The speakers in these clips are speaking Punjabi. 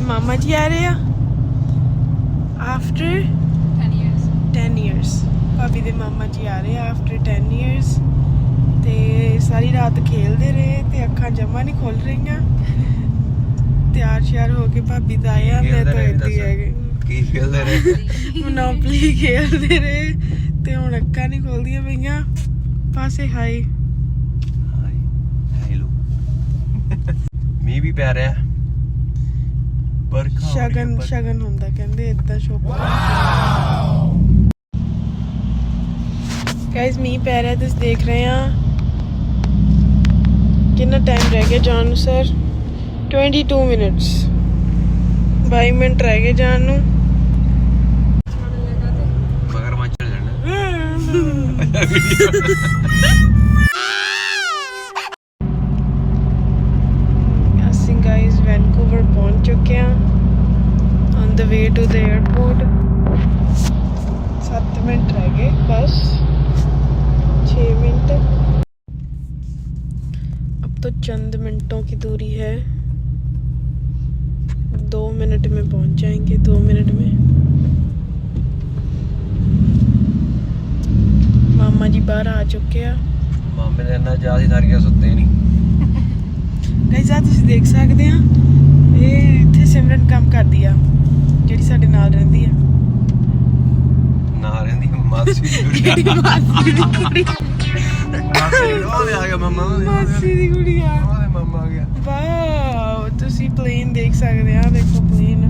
ਦੇ ਮਾਮਾ ਜੀ ਆ ਰਹੇ ਆ। ਆਫਟਰ 10 years 10 years ਭਾਬੀ ਦੇ ਮਾਮਾ ਜੀ ਆ ਰਹੇ ਆ ਆਫਟਰ 10 years ਤੇ ਸਾਰੀ ਰਾਤ ਖੇਲਦੇ ਰਹੇ ਤੇ ਅੱਖਾਂ ਜਮਾ ਨਹੀਂ ਖੁੱਲ ਰਹੀਆਂ। ਤਿਆਰ ਸ਼ਿਆਰ ਹੋ ਕੇ ਭਾਬੀ ਦਾ ਆਇਆ ਮੈਂ ਤਾਂ ਦੱਸ। ਹੈਗੇ ਕੀ ਖੇਲਦੇ ਰਹੇ? ਮੋਨੋਪਲੀ ਖੇਲਦੇ ਰਹੇ ਤੇ ਹੁਣ ਅੱਖਾਂ ਨਹੀਂ ਖੁੱਲਦੀਆਂ ਪਈਆਂ। ਪਾਸੇ ਹਾਈ ਹਾਈ ਹੈਲੋ ਮੀਂਹ ਵੀ ਪੈ ਰਿਹਾ। ਸ਼ਗਨ। ਸ਼ਗਨ ਹੁੰਦਾ ਕਹਿੰਦੇ ਇਦਾਂ ਸ਼ੋਭਾ ਗਾਇਸ ਮੀਂਹ ਪੈ ਰਿਹਾ ਤੁਸੀਂ ਦੇਖ ਰਹੇ ਆ। ਕਿੰਨਾ ਟਾਈਮ ਰਹਿ ਗਿਆ ਜਾਣ ਨੂੰ ਸਰ 22 ਮਿੰਟਸ 22 ਮਿੰਟ ਰਹਿ ਗਏ ਜਾਣ ਨੂੰ। ਚੱਲ ਜਾਣਾ ਅਸੀਂ ਗਾਇਸ ਵੈਨਕੂਵਰ ਪਹੁੰਚ ਚੁੱਕੇ ਹਾਂ on the way to the airport 7 minute ਰਹਿ ਗਏ ਬਸ 6 मिनट अब तो चंद मिनटों की दूरी है दो मिनट में पहुंच जाएंगे दो मिनट में मामा जी बाहर आ चुके हैं ਮਾਮੇ ਦੇ ਇੰਨਾ ਜ਼ਿਆਦਾ ਸਾਰੀਆਂ ਸੁੱਤੇ ਨਹੀਂ ਗਾਇਸ ਆ ਤੁਸੀਂ ਦੇਖ ਸਕਦੇ ਆ ਇਹ ਇੱਥੇ ਸਿਮਰਨ ਕੰਮ ਕਰਦੀ ਆ ਜਿਹੜੀ ਸਾਡੇ ਨਾਲ ਰਹਿੰਦੀ ਆ ਨਾ ਰਹਿੰਦੀ ਮਾਸੀ ਦੀ ਕਿਹੜੀ ਮਾਸੀ ਦੀ ਕੁੜੀ? ਮਾਸੀ ਉਹ ਆ ਗਿਆ ਮਮਾ ਮਾਸੀ ਦੀ ਕੁੜੀ ਆ। ਉਹਦੇ ਮਮਾ ਆ ਗਿਆ। ਵਾਓ ਤੁਸੀਂ ਪਲੇਨ ਦੇਖ ਸਕਦੇ ਆ। ਦੇਖੋ plane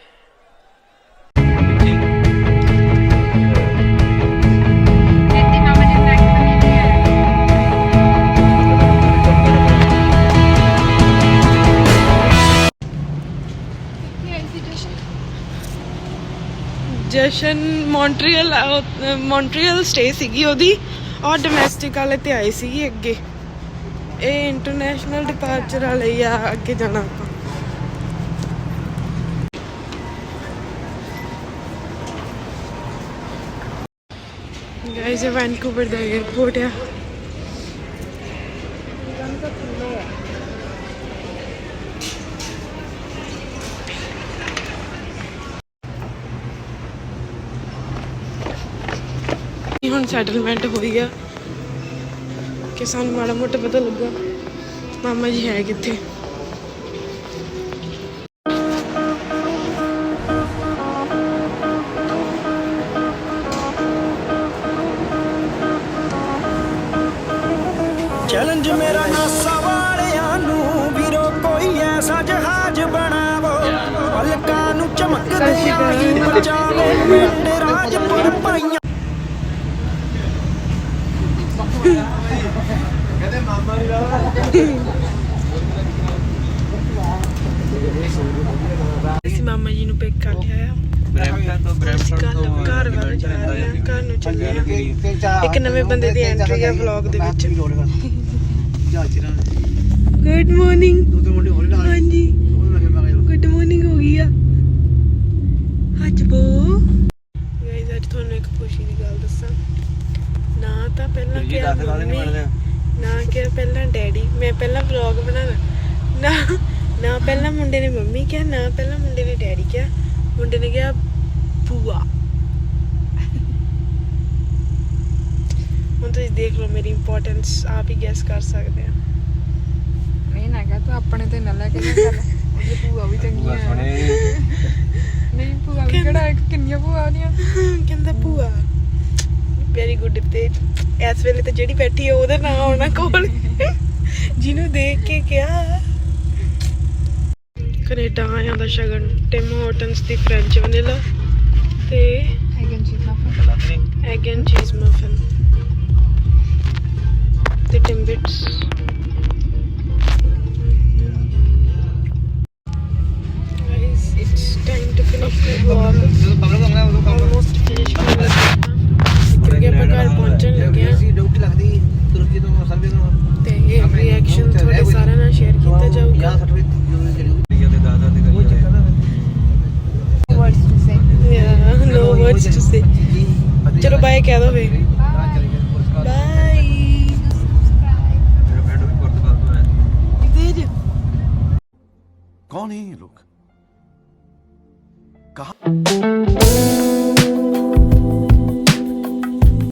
Jashan Montreal Montreal stay ਸੀਗੀ ਉਹਦੀ। ਔਰ ਡੋਮੈਸਟਿਕ ਵਾਲੇ ਤੇ ਆਏ ਸੀਗੀ ਅੱਗੇ। ਇਹ ਇੰਟਰਨੈਸ਼ਨਲ ਡਿਪਾਰਚਰ ਵਾਲੇ ਆ, ਅੱਗੇ ਜਾਣਾ ਆਪਾਂ। ਗਾਇਸ ਇਹ ਵੈਨਕੂਵਰ ਦਾ 에ਅਰਪੋਰਟ ਆ ਇਹ ਹੁਣ ਸੈਟਲਮੈਂਟ ਹੋਈ ਆ? ਕਿ ਸਾਨੂੰ ਮਾੜਾ ਮੋਟਾ ਪਤਾ ਲੱਗਾ। ਮਾਮਾ ਜੀ ਹੈ ਕਿੱਥੇ? ਚੈਲੰਜ ਮੇਰਾ ਨਾਸਾ ਵਾਲਿਆਂ ਨੂੰ। ਵੀਰੋ ਕੋਈ ਐਸਾ ਜਹਾਜ਼ ਬਣਾਵੋ। ਪਲਕਾਂ ਨੂੰ ਚਮਕਦੇ ਆਈ ਬਚਾਵੇ ਪਿੰਡ ਰਾਜਪੁਰ ਪਾਈਆਂ। ਅਸੀਂ ਮਾਮਾ ਜੀ ਨੂੰ ਪਿਕ ਕਰ ਲਿਆ ਆ। ਬ੍ਰੈਂਪਟਨ ਤੋਂ ਬ੍ਰੈਂਪਟਨ ਤੋਂ ਘਰ ਵੱਲ ਜਾ ਰਹੇ ਹਾਂ ਘਰ ਨੂੰ ਚੱਲੇ ਆ। ਇੱਕ ਨਵੇਂ ਬੰਦੇ ਦੀ ਐਂਟਰੀ ਆ ਵਲੌਗ ਦੇ ਵਿੱਚ। ਗੁੱਡ ਮਾਰਨਿੰਗ ਹਾਂਜੀ। ਗੁੱਡ ਮਾਰਨਿੰਗ ਹੋ ਗਈ ਆ। ਅੱਜ ਬੋ ਗਾਇਸ ਅੱਜ ਤੁਹਾਨੂੰ ਇੱਕ ਖੁਸ਼ੀ ਦੀ ਗੱਲ ਦੱਸਾਂ। ਨਾ ਤਾਂ ਪਹਿਲਾਂ ਕਿਹਾ ਮੰਮੀ। ਨਾ ਕਿਹਾ ਪਹਿਲਾਂ ਡੈਡੀ ਮੈਂ ਪਹਿਲਾਂ ਵਲੌਗ ਬਣਾਉਣਾ। ਨਾ ਨਾ ਪਹਿਲਾਂ ਮੁੰਡੇ ਨੇ ਮੰਮੀ ਕਿਹਾ ਨਾ ਪਹਿਲਾਂ ਮੁੰਡੇ ਨੇ ਡੈਡੀ ਕਿਹਾ। ਮੁੰਡੇ ਨੇ ਕਿਹਾ ਭੂਆ। ਹੁਣ ਤੁਸੀਂ ਦੇਖ ਲਓ ਮੇਰੀ ਇੰਪੋਰਟੈਂਸ ਆਪ ਹੀ ਗੈਸ ਕਰ ਸਕਦੇ ਆ। ਨਹੀਂ ਨਾ ਕਹ ਤੂੰ ਆਪਣੇ ਤੇ ਨਾ ਲੈ ਕੇ ਨਾ ਕਰ ਉਹਦੀ ਭੂਆ ਵੀ ਚੰਗੀ ਆ। ਨਹੀਂ ਭੂਆ ਵੀ ਕਿਹੜਾ ਇੱਕ ਕਿੰਨੀਆਂ ਭੂਆ ਆਉਂਦੀਆਂ ਕਹਿੰਦਾ ਭੂਆ। ਵੈਰੀ ਗੁੱਡ ਤੇ ਇਸ ਵੇਲੇ ਤੇ ਜਿਹੜੀ ਬੈਠੀ ਹੈ ਉਹਦਾ ਨਾਮ ਆਉਣਾ ਕੋਲ। ਜਿਹਨੂੰ ਦੇਖ ਕੇ ਕਿਹਾ। ਕੈਨੇਡਾ ਆਇਆਂ ਦਾ ਸ਼ਗਨ ਟਿਮ ਹੋਟਨਸ ਦੀ ਫ੍ਰੈਂਚ ਵਨੀਲਾ ਤੇ ਹੈਗਨ ਚੀਜ਼ ਨਾ ਐਗ ਐਂਡ ਚੀਜ਼ ਮਫਨ ਤੇ ਟਿੰਬਿਟਸ Guys, it's time to finish the vlog. Almost ਘਰ ਪਹੁੰਚਣ ਲੱਗੇ ਹਾਂ ਡਿਊਟੀ ਲੱਗਦੀ ਤੁਰਕੀ ਤੋਂ ਸਰਵੇ ਤੋਂ ਤੇ ਇਹ ਰਿਐਕਸ਼ਨ ਤੁਹਾਡੇ ਸਾਰਿਆਂ ਨਾਲ ਸ਼ੇਅਰ ਕੀਤਾ ਜਾਊਗਾ ਦੇ ਦਾਦਾ ਦੇ ਕਰੀ words to say Yeah, no words to say. ਚਲੋ ਬਾਏ ਕਹਿ ਦੋ ਫੇ ਬਾਏ ਮੇਰੇ ਫਰੈਂਡ ਵੀ ਪੁਰਤਗਾਲ ਤੋਂ ਆਇਆ ਸੀ ਕਿਤੇ कौन है ये लोग कहा